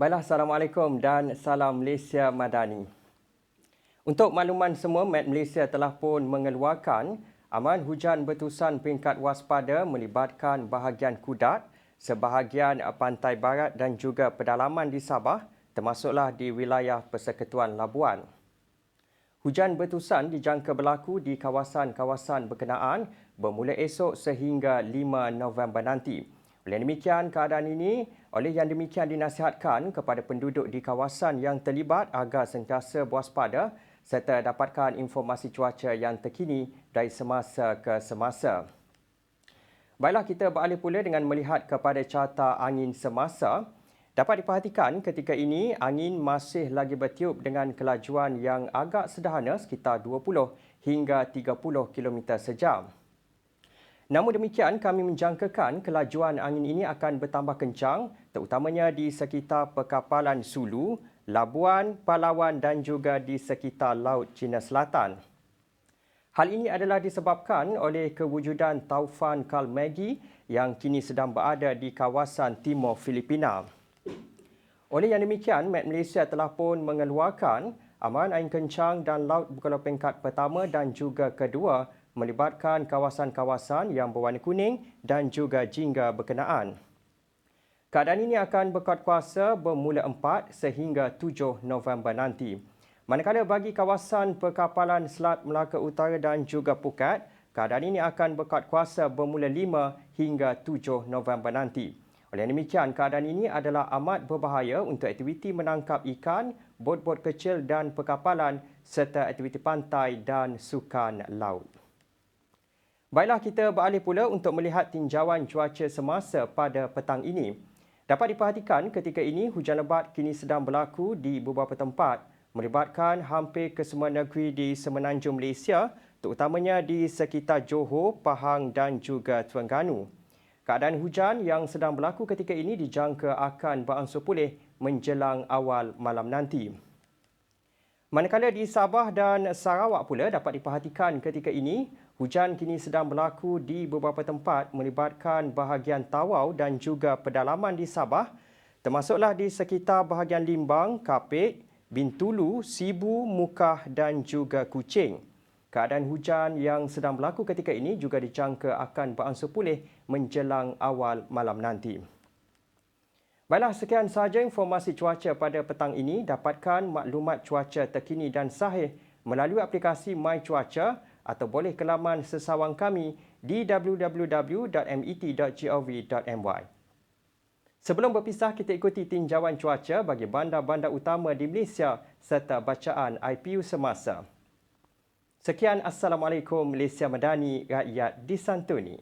Baiklah, Assalamualaikum dan salam Malaysia Madani. Untuk makluman semua, Met Malaysia telah pun mengeluarkan aman hujan bertusan peringkat waspada melibatkan bahagian Kudat, sebahagian pantai barat dan juga pedalaman di Sabah, termasuklah di wilayah Persekutuan Labuan. Hujan bertusan dijangka berlaku di kawasan-kawasan berkenaan bermula esok sehingga 5 November nanti. Oleh demikian, keadaan ini oleh yang demikian dinasihatkan kepada penduduk di kawasan yang terlibat agar sentiasa berwaspada serta dapatkan informasi cuaca yang terkini dari semasa ke semasa. Baiklah kita beralih pula dengan melihat kepada carta angin semasa. Dapat diperhatikan ketika ini angin masih lagi bertiup dengan kelajuan yang agak sederhana sekitar 20 hingga 30 km sejam. Namun demikian, kami menjangkakan kelajuan angin ini akan bertambah kencang terutamanya di sekitar perkapalan Sulu, Labuan, Palawan dan juga di sekitar Laut Cina Selatan. Hal ini adalah disebabkan oleh kewujudan taufan Kalmegi yang kini sedang berada di kawasan timur Filipina. Oleh yang demikian, Met Malaysia telah pun mengeluarkan aman angin kencang dan laut berkala peringkat pertama dan juga kedua melibatkan kawasan-kawasan yang berwarna kuning dan juga jingga berkenaan. Keadaan ini akan berkuat kuasa bermula 4 sehingga 7 November nanti. Manakala bagi kawasan perkapalan Selat Melaka Utara dan juga Phuket, keadaan ini akan berkuat kuasa bermula 5 hingga 7 November nanti. Oleh demikian, keadaan ini adalah amat berbahaya untuk aktiviti menangkap ikan, bot-bot kecil dan perkapalan serta aktiviti pantai dan sukan laut. Baiklah kita beralih pula untuk melihat tinjauan cuaca semasa pada petang ini. Dapat diperhatikan ketika ini hujan lebat kini sedang berlaku di beberapa tempat melibatkan hampir ke semua negeri di semenanjung Malaysia terutamanya di sekitar Johor, Pahang dan juga Terengganu. Keadaan hujan yang sedang berlaku ketika ini dijangka akan berangsur pulih menjelang awal malam nanti. Manakala di Sabah dan Sarawak pula dapat diperhatikan ketika ini, hujan kini sedang berlaku di beberapa tempat melibatkan bahagian Tawau dan juga pedalaman di Sabah, termasuklah di sekitar bahagian Limbang, Kapit, Bintulu, Sibu, Mukah dan juga Kuching. Keadaan hujan yang sedang berlaku ketika ini juga dijangka akan berangsur pulih menjelang awal malam nanti. Baiklah, sekian sahaja informasi cuaca pada petang ini. Dapatkan maklumat cuaca terkini dan sahih melalui aplikasi My Cuaca atau boleh ke laman sesawang kami di www.met.gov.my. Sebelum berpisah, kita ikuti tinjauan cuaca bagi bandar-bandar utama di Malaysia serta bacaan IPU semasa. Sekian, Assalamualaikum Malaysia Madani, rakyat disantuni.